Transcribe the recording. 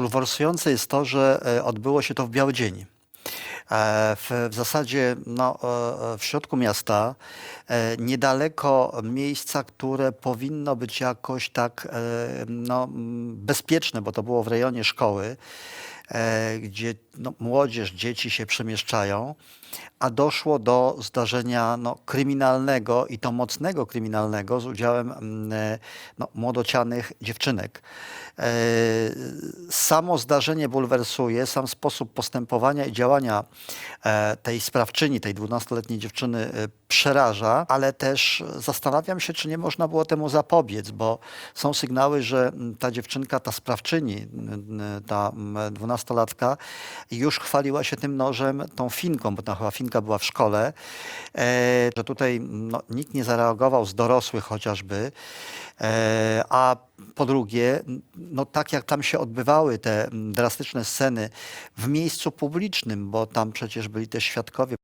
bulwersujące jest to, że e, odbyło się to w biały dzień. E, W, w zasadzie no, e, w środku miasta, niedaleko miejsca, które powinno być jakoś tak no, bezpieczne, bo to było w rejonie szkoły, gdzie no, młodzież, dzieci się przemieszczają, a doszło do zdarzenia no, kryminalnego i to mocnego kryminalnego z udziałem mm, e, no, młodocianych dziewczynek. E, Samo zdarzenie bulwersuje, sam sposób postępowania i działania e, tej sprawczyni, tej 12-letniej dziewczyny e, przeraża, ale też zastanawiam się, czy nie można było temu zapobiec, bo są sygnały, że ta dziewczynka, ta sprawczyni, ta 12-latka już chwaliła się tym nożem, tą finką, bo ta chyba finka była w szkole, e, że tutaj no, nikt nie zareagował z dorosłych chociażby, e, a po drugie, no tak jak tam się odbywały te drastyczne sceny w miejscu publicznym, bo tam przecież byli też świadkowie,